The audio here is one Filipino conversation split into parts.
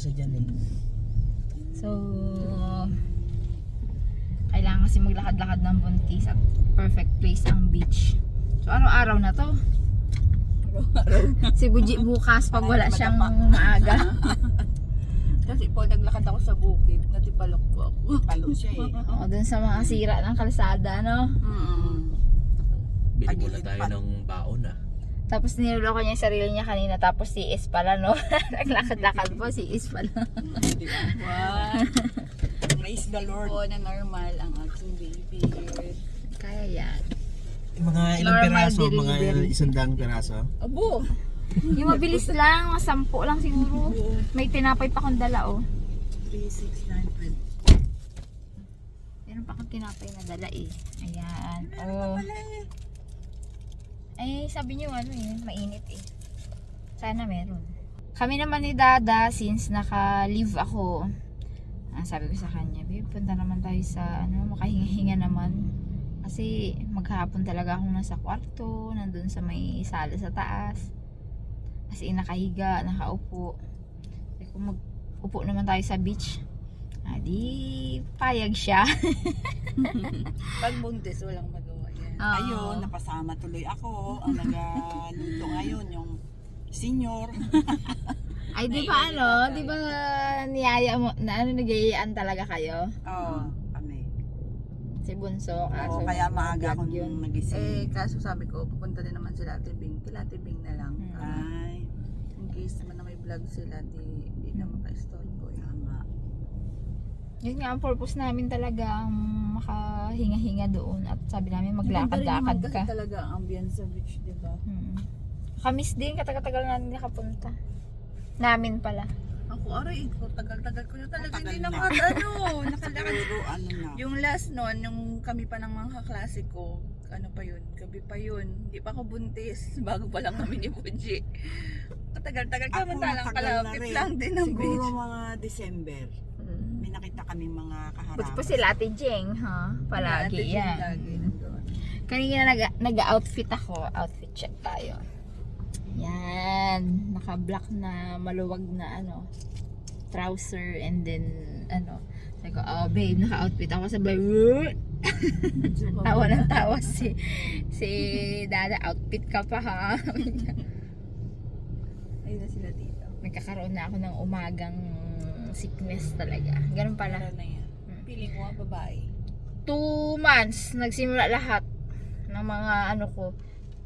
Isa dyan eh. So, kailangan kasi maglakad-lakad ng buntis at perfect place ang beach. So, araw-araw na to. si Buji bukas pag wala siyang maaga. Kasi po naglakad ako sa bukid, natipalok po ako. Palo siya eh. O, dun sa mga sira ng kalsada, no? Mm. Bili muna tayo ng baon ah. Tapos niloloko niya yung sarili niya kanina, tapos si Is pala, no? Naglakad-lakad po, si Is pala. Wow. Praise the Lord. po na normal ang aking baby. Kaya yan. Mga ilang Normal piraso? Mga isang daang piraso? Abo! Yung mabilis lang, mga sampu lang siguro. May tinapay pa akong dala, oh. 3, 6, 9, 20. Meron pa akong tinapay na dala, eh. Ayan. Oh. Eh, sabi niyo ano eh, mainit eh. Sana meron. Kami naman ni Dada, since naka-leave ako, ah, sabi ko sa kanya, babe, punta naman tayo sa, ano, makahinga-hinga naman. Kasi maghapon talaga akong nasa kwarto, nandun sa may sala sa taas. Kasi nakahiga, nakaupo. Sabi ko, mag-upo naman tayo sa beach. Ah, payag siya. Pag buntis, walang magawa Oo. Ayun, napasama tuloy ako. Ang nagaluto ngayon, yung senior. Ay, di ba ano? Di ba niyaya mo, na ano, nagayayaan talaga kayo? Oo, kami. Si Bunso, Oo, kaso kaya maaga akong yun. Eh, nagising. kaso sabi ko, pupunta din naman sila Ate Bing. Kila Ate Bing na lang. Hmm. Ay, In case naman na may vlog sila, di, di na maka-istorbo. Yun nga, ang purpose namin talaga ang makahinga-hinga doon at sabi namin maglakad-lakad ka. talaga ang ambience sa beach, di ba? Hmm. Kamis din, katagal-tagal namin nakapunta. Namin pala. Ako, aray, ko, tagal-tagal ko na talaga Matagal hindi na. nakad, ano, nakalakad. Siguro ano na. Yung last noon, yung kami pa ng mga kaklase ko, ano pa yun, gabi pa yun. Hindi pa ako buntis, bago pa lang kami ni Fuji. Katagal-tagal ka, Ako mantalang matagal na kalapit rin. lang din ng Siguro beach. mga December. May nakita kami mga kaharap. Buti pa sila Ate Jeng, ha? Palagi Ate yan. Lagi. Kanina nag- nag-outfit ako. Outfit check tayo. Yan. Naka-black na maluwag na ano trouser and then ano sabi ko, oh babe, naka-outfit ako sabay, tawa ng tawa si si Dada, outfit ka pa ha. Ayun na sila dito. Nagkakaroon na ako ng umagang sickness talaga. Ganun pala. Para na yan. Hmm. Piling ko nga babae. two months nagsimula lahat ng mga ano ko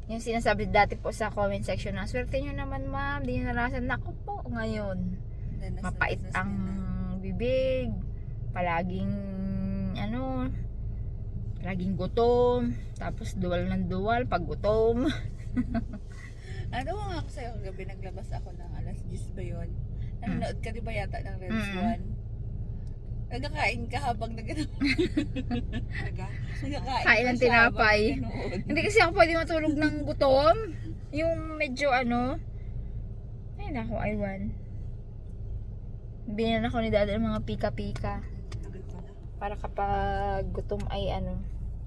yung sinasabi dati po sa comment section na swerte nyo naman ma'am di nyo narasan po ngayon Danas na mapait danas ang na. bibig palaging ano palaging gutom tapos duwal ng duwal pag gutom Ano nga ako sa'yo kagabi naglabas ako ng alas 10 ba yun? Nanonood ka di ba yata ng Reds Mm. 1? Nagkakain ka habang nag? Nagkakain Kain ka ng siya tinapay. habang nanonood. hindi kasi ako pwede matulog ng gutom yung medyo ano ay nako Iwan binan ako ni dada ng mga pika-pika para kapag gutom ay ano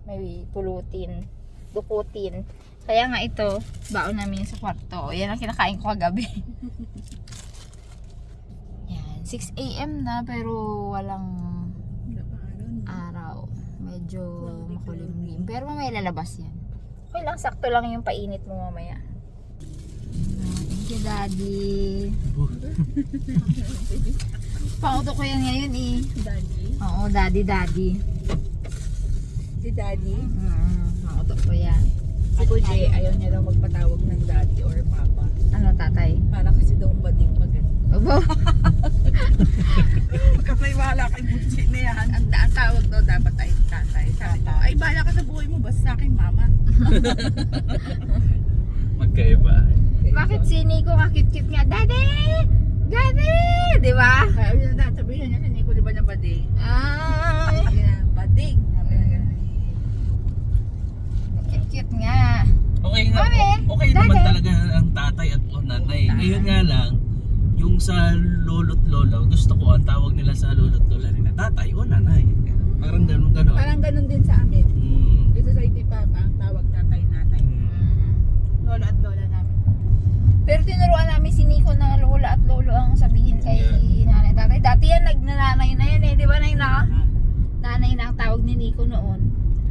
may pulutin dukutin kaya nga ito baon namin sa kwarto yan ang kinakain ko kagabi 6 a.m. na pero walang araw. Medyo makulimlim. Pero mamaya lalabas yan. Okay lang, sakto lang yung painit mo mamaya. Thank you, Daddy. Pauto ko yan ngayon eh. Daddy? Oo, Daddy, Daddy. Si Daddy? Mm, pauto ko yan. Si Kuya, ayaw niya daw magpatawag ng Daddy or Papa. Ano, tatay? Para kasi daw bading maganda. Obo. Kasi wala kay Butsi na yan. Ang, ang tawag daw dapat ay tatay. Sabi ko, ay bala ka sa buhay mo, basta sa akin mama. Magkaiba. Bakit si Nico kakit-kit nga? Daddy! Daddy! Di ba? Kaya yun na, sabihin niya si Nico, di ba na bading? Ay! Bading. Cute-cute nga. Okay nga. Mami, okay naman talaga ang tatay at o nanay. Ngayon nga yung sa lolo't lola, gusto ko ang tawag nila sa lolo't lola nila, tatay o nanay. Parang ganun ganun. Parang ganun din sa amin. Mm. Dito sa hindi papa, ang tawag tatay nanay. Lolo at lola namin. Pero tinuruan namin si Nico na lola at lolo ang sabihin kay nanay at tatay. Dati yan, nagnananay na yan eh. Di ba, Nay na? Nanay na ang tawag ni Nico noon.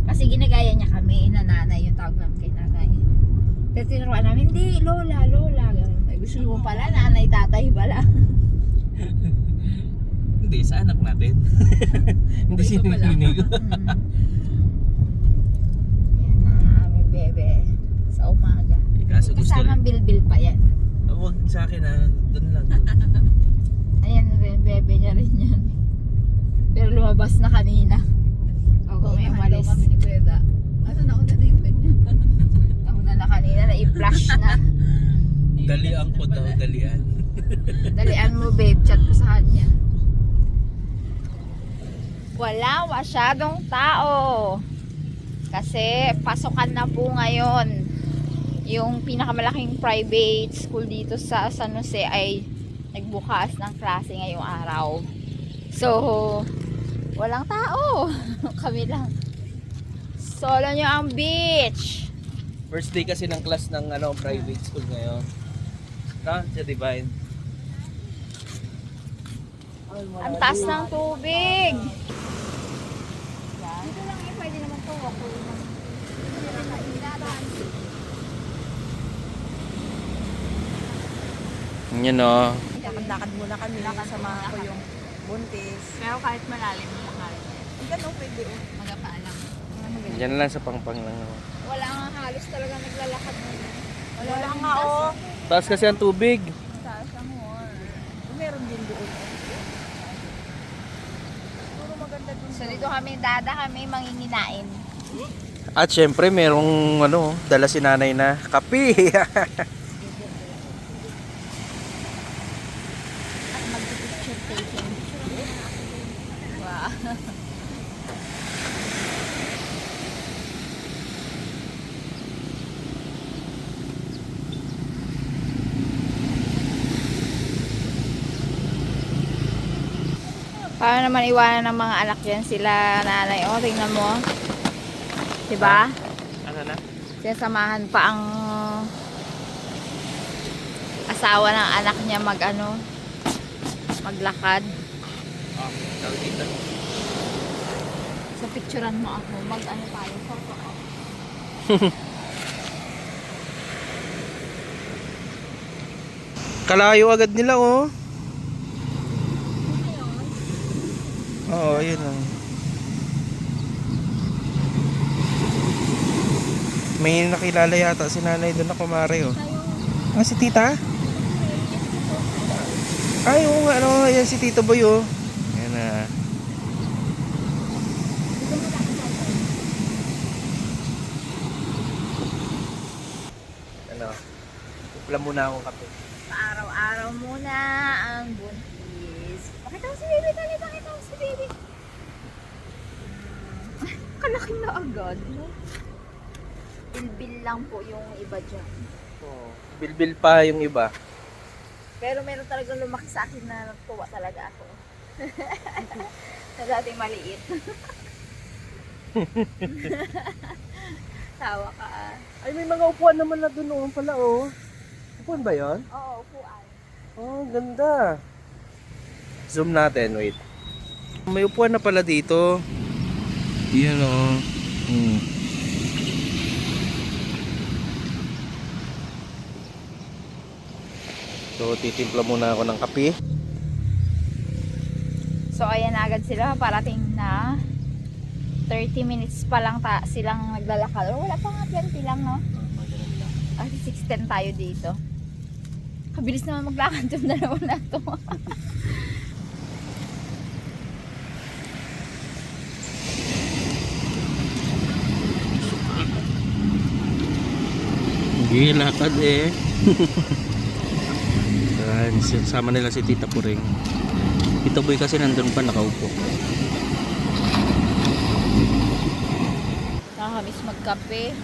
Kasi ginagaya niya kami na nanay yung tawag namin kay nanay. Pero tinuruan namin, hindi, lola, lola. Gusto mo pala, nanay, tatay pala. Hindi, sa anak natin. Hindi pala. sininig ko. Yan na, aming bebe. Sa umaga. Eh, Kaso gusto. Kasamang bilbil pa yan. Ah, Huwag sa akin ha, doon lang. Ayan rin, bebe niya rin yan. Pero lumabas na kanina. Bago may umalis. kami ni Kuya. Ano nauna na yung kanya? Nauna na kanina, na-i-flash na. Dalian ko daw, dalian. Dalian mo babe, chat ko sa kanya. Wala masyadong tao. Kasi pasukan na po ngayon. Yung pinakamalaking private school dito sa San Jose ay nagbukas ng klase ngayong araw. So, walang tao. Kami lang. Solo nyo ang beach. First day kasi ng class ng ano private school ngayon. Na, sa Divine. Ang taas ng tubig. Dito lang eh, pwede naman to. Ako naman. Yan o. Lakad-lakad muna kami. Kasama ko yung buntis. Pero kahit malalim mo kahit Ang ganun pwede oh. magpaalam. Yan lang sa pangpang lang. oh. Wala nga halos talaga naglalakad. Wala lang nga oh. Taas kasi ang tubig. Taas ang war. Meron din doon. Puro maganda dun. So dito kami, dada kami manginginain. At syempre merong ano, dala si nanay na kape. At mag-picture taking. Wow. Paano naman iwanan ng mga anak yan sila nanay? O, tingnan mo. Diba? ano na? Sinasamahan pa ang asawa ng anak niya mag ano, maglakad. Oh, dito. So picturean mo ako, mag ano tayo, photo ako. Kalayo agad nila oh. Oo, ayun lang. May nakilala yata si nanay doon na kumare oh. Ah, si tita? Ay, oo nga, ano, yan si Tito Boy oh. Yan na. Ano? Upla muna akong kape. Araw-araw muna ang buntis. Pakita mo si baby, si baby. Kalaki na agad, no? Bilbil lang po yung iba dyan. Oh, bilbil pa yung iba. Pero meron talagang lumaki sa akin na natuwa talaga ako. na dati maliit. Tawa ka ah. Ay, may mga upuan naman na doon oh, pala oh. Upuan ba yon? Oo, upuan. Oh, ganda. Zoom natin, wait. May upuan na pala dito. Yan o. Hmm. So, titimpla muna ako ng kape. So, ayan na agad sila. Parating na 30 minutes pa lang ta silang naglalakad. Or wala pa nga 20 lang, no? Kasi 6.10 tayo dito. Kabilis naman maglakad yung dalawa na to. Hindi, lakad eh. Ayan, sama nila si Tita Puring. Tita Boy kasi nandun pa nakaupo. Nakakamiss magkape.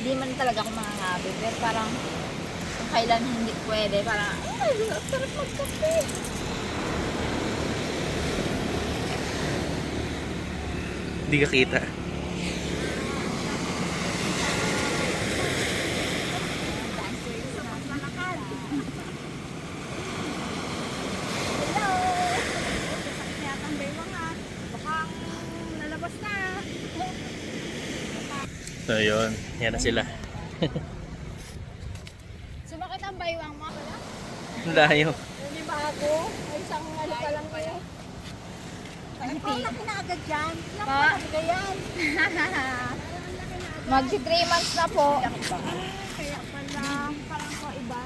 Hindi man talaga ako mangangabi, pero parang kung kailan hindi pwede, parang, ay, sarap magkape. Hindi ka kita. So yun, yan na sila. Sumakit ang baywang mo. Ang layo. Hindi ba ako? Ay, isang ano pa lang kayo. Ay, laki na agad dyan. Pa? yan. Magsi 3 months na po. Kaya pala, parang ko iba.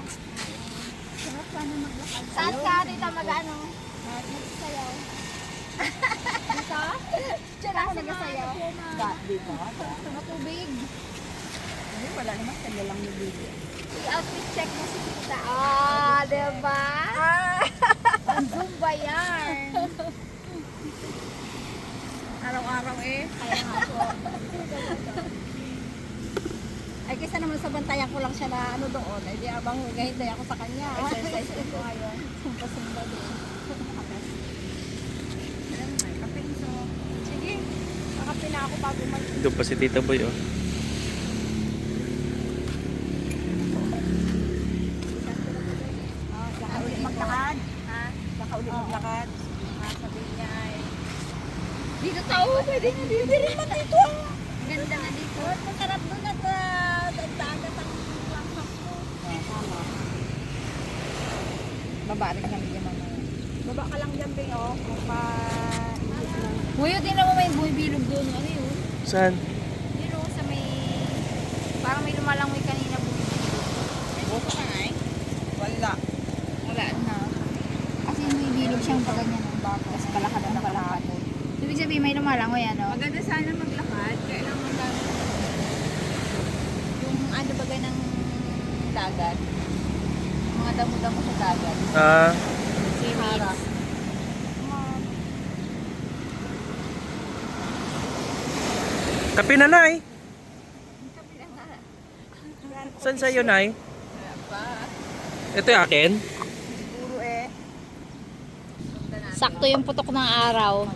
Sarap sana maglakad. Saan ka, tita, mag-ano? Magsayaw. Dito? Ako nagsayaw. Dito. Sa tubig. Ay, wala naman. Kaya lang yung video. I-outfit check mo si tita. Ah, diba? Ah! Ang Zumba yan. Araw-araw eh. Kaya nga po. Ay, kaysa naman sa bantayan ko lang siya na ano doon. Ay, di abang hugahintay ako sa kanya. Exercise po ngayon. Sumpa-sumpa doon. Alam mo, may kape. So, sige. Makape na ako bago mag... Doon pa si Tita Boy oh. Ah, saka ulit maglakad. Ha? Saka ulit maglakad. Ah, sabihin niya ay... Dito tao, pwede na dito. Hindi rin dito. Ganda na dito. Masarap doon at uh, dagat ang langsang ko. Tama. Baba rin kami dyan mamaya. Baba ka lang dyan, Bing, oh. Kung pa... Buyo, din naman may buhay bilog doon. Ano yun? Saan? Yun o, sa may... Parang may lumalangoy kanina buhay bilog. Buka ka nga eh. Wala. Wala na. Kasi may bilog siyang pa ganyan. Ang bako. Tapos palakad ang palakad. Ibig sabihin may lumalangoy ano? Maganda sana maglakad. Kailangan lang yung ano bagay ng dagat. Mga damo-damo sa dagat. Ah, Seaweeds. Kape na, Nay. Saan sa'yo, Nay? Ito yung akin? Siguro eh. Sakto yung putok ng araw.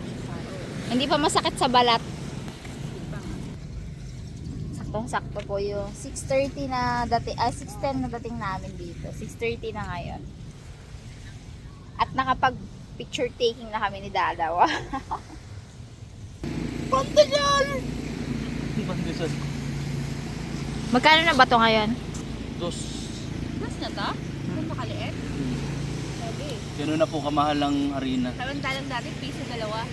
Hindi pa masakit sa balat. Saktong sakto po yung 6.30 na dating, ah 6.10 na dating namin dito. 6.30 na ngayon. At nakapag picture taking na kami ni Dadaw. Magkano na ba to ngayon? Dos. Mas na to? Kung makaliit? Sabi. Gano'n na po kamahal ang harina. Samantalang dati, piso dalawa.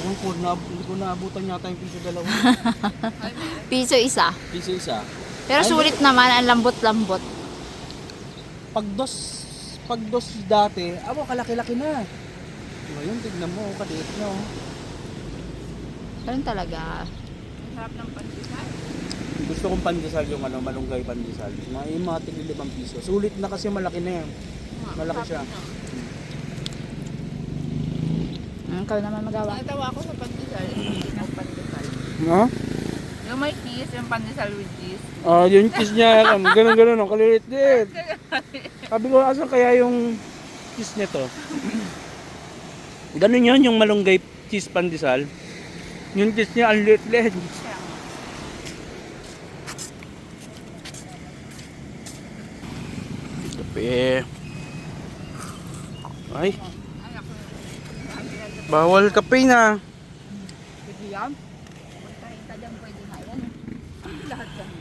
Ewan ko, na, hindi ko naabutan yata yung piso dalawa. Piso isa. piso isa. Pero Ay, sulit naman, ang lambot-lambot. Pag dos, pag dos dati, abo kalaki-laki na. Ngayon, tignan mo, kaliit na. oh. Ganun talaga. Ang sarap ng pandesal. Gusto kong pandesal yung ano, malunggay pandesal. Mga yung mga tigil limang piso. Sulit na kasi malaki na yan. Malaki siya. Hmm, ikaw naman magawa. Nakatawa ako sa pandesal. Hindi ng pandesal. No? Yung may cheese, yung pandesal with cheese. Ah, yung cheese niya, um, ganun ganun, ang kaliit din. Sabi ko, asan kaya yung cheese nito? Ganun yun, yung malunggay cheese pandesal. Yung cheese niya, ang liit-liit. Sige. Ay. Bawal kape na. Pwede yan. Pwede na yan. Lahat kami.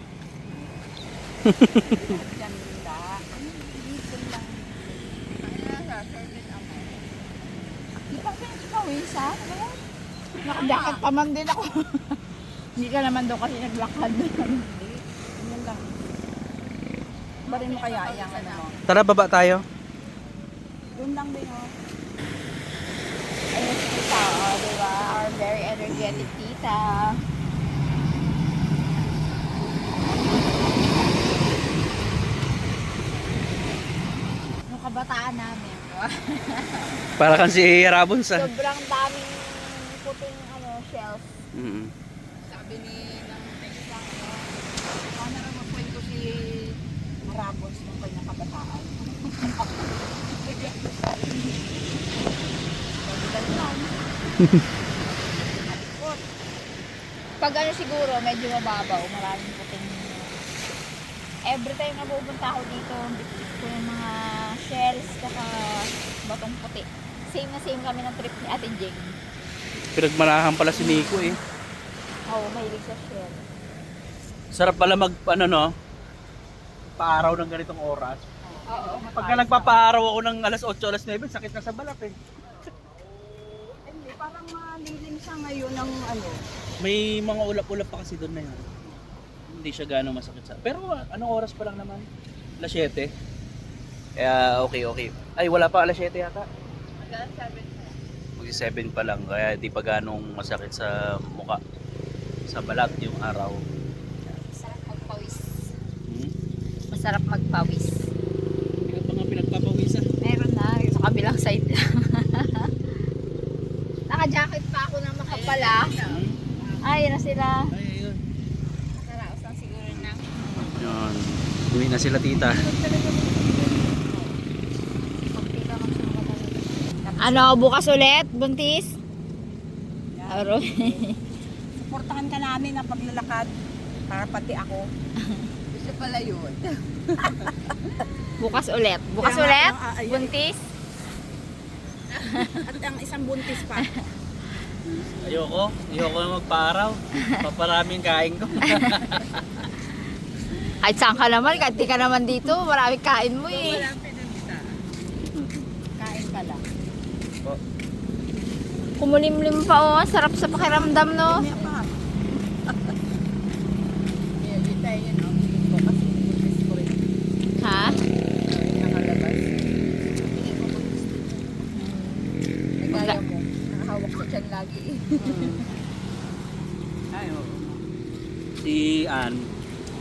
Ganda. Dito lang. Kaya sa service ako. Di pa finish pa, Wisa? Ano yan? Nakajakit pa man din ako. Hindi ka naman daw kasi naglakad. Yan lang. Barin mo kaya yung ano mo. Tara, baba tayo. Doon lang din oh. Ayun si tita, oh, di ba? Our very energetic tita. Yung kabataan namin, ba? Para kang si Rabon sa... Sobrang daming puting ano, shells. Mm. Sabi ni ng isang ano, paano rin magkwento si Marabos nung kanyang kabataan. Pag ano siguro, medyo mababaw, maraming puting Every time na pupunta ako dito, bitbit ko yung mga shells, saka batong puti. Same na same kami ng trip ni Ate Jing. Pinagmanahan pala si Nico eh. Oo, mahilig sa shell. Sarap pala mag, ano no, paaraw ng ganitong oras. Oo. Pagka nagpapaaraw ako ng alas 8, alas 9, sakit na sa balat eh. Hindi, parang malilim siya ngayon ng ano. May mga ulap-ulap pa kasi doon na yun. Hindi siya gano'ng masakit sa... Pero anong oras pa lang naman? Alas 7. Kaya okay, okay. Ay, wala pa alas 7 yata. Mag 7 pa lang, kaya di pa ganong masakit sa muka. Sa balat yung araw. Masarap magpawis. Hmm? Masarap magpawis. Ikaw pa nga pinagpapawisan. Meron na, sa kabilang side lang. Naka-jacket pa ako ng makapala. Hmm? Ay, na sila. Ay, ayun. Nakaraos lang siguro na. Yun. Uwi na sila tita. Ano, bukas ulit? Buntis? Aro. Suportahan ka namin ng paglalakad para pati ako. Gusto pala yun. bukas ulit. Bukas Kaya nga, ulit? ah, ayun. Buntis? At ang isang buntis pa. Ayoko. Ayoko na magpaaraw. Paparaming kain ko. Kahit saan ka naman, kahit di ka naman dito, maraming kain mo eh. Kain ka lang. Kumulimlim pa oh, sarap sa pakiramdam no. Ha? Dito. Nagaya mo. Nakahawak sa tiyan lagi. Ay, oo. Si Ann,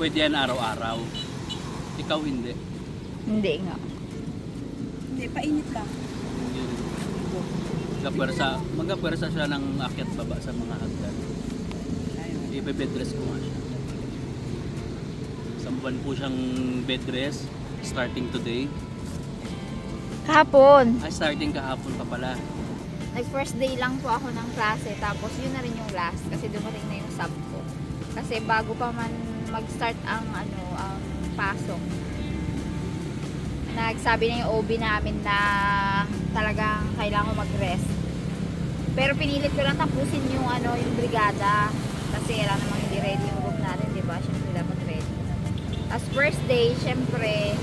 pwede yan araw-araw. Ikaw hindi. Hindi nga. Hindi, painit lang. Magkapwersa, magkapwersa siya ng akyat baba sa mga hagdan. Ibe-bedrest ko nga siya. Isang buwan po siyang bedrest starting today. Kahapon, Ay, starting kahapon pa pala. nag first day lang po ako ng klase, tapos yun na rin yung last, kasi dumating na yung sub ko. Kasi bago pa man mag-start ang ano, ang pasok, nagsabi na yung OB namin na talagang kailangan ko mag-rest. Pero pinilit ko lang tapusin yung ano, yung brigada. Kasi alam namang hindi ready yung group natin, di ba? Siyempre dapat ready. As first day, syempre,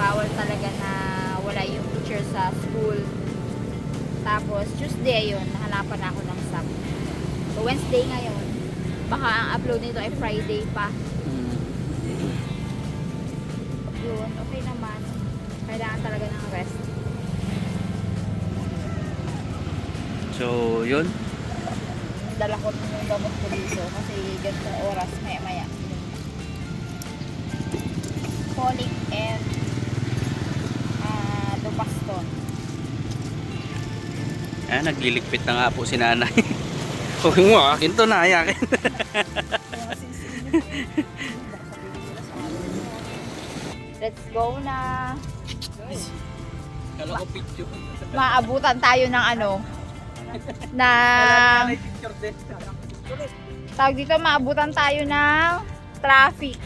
bawal talaga na wala yung teacher sa school. Tapos, Tuesday yun, nahanapan ako ng sub. So, Wednesday ngayon, baka ang upload nito ay Friday pa. Hmm. Yun, okay naman. Kailangan talaga ng rest. So, yun. Dala ko yung gamot ko dito kasi ganitong oras, maya maya. Folic and uh, Dupaston. Ah, nagliligpit na nga po si nanay. Huwag mo, akin to na, akin. Let's go na. Kala ko picture. Maabutan tayo ng ano, din. tawag dito, maabutan tayo ng traffic.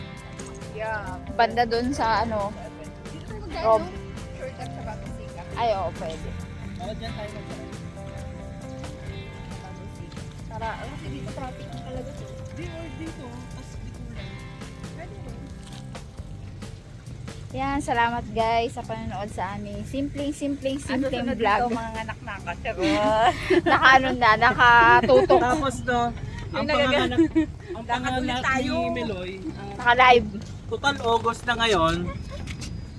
Yeah. Banda dun sa ano, Rob, Ay, oo, pwede. Tara, kasi dito traffic talaga to. Di or dito, Yan, salamat guys sa panonood sa aming simpleng, simpleng, simpleng vlog. mga anak na kasi. naka ano na, nakatutok, Tapos no, ang panganak, ang panganak tayo. ni Meloy, ang naka live. total August na ngayon,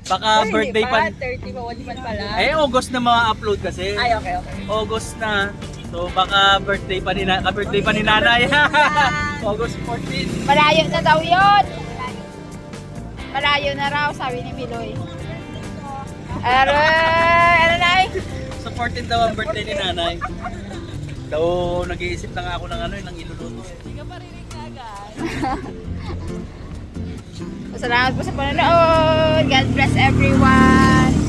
baka birthday pa, 30 pa, pala. eh August na ma-upload kasi, Ay, okay, okay. August na, so baka birthday pa ni, na, ka-birthday pa ni nanay, August 14. Malayo na daw yun. Malayo na raw, sabi ni Miloy. Aray, ano na eh? 14 daw ang birthday ni nanay. Daw nag-iisip na nga ako ng ano, ng iluluto. Salamat po sa panonood. God bless everyone.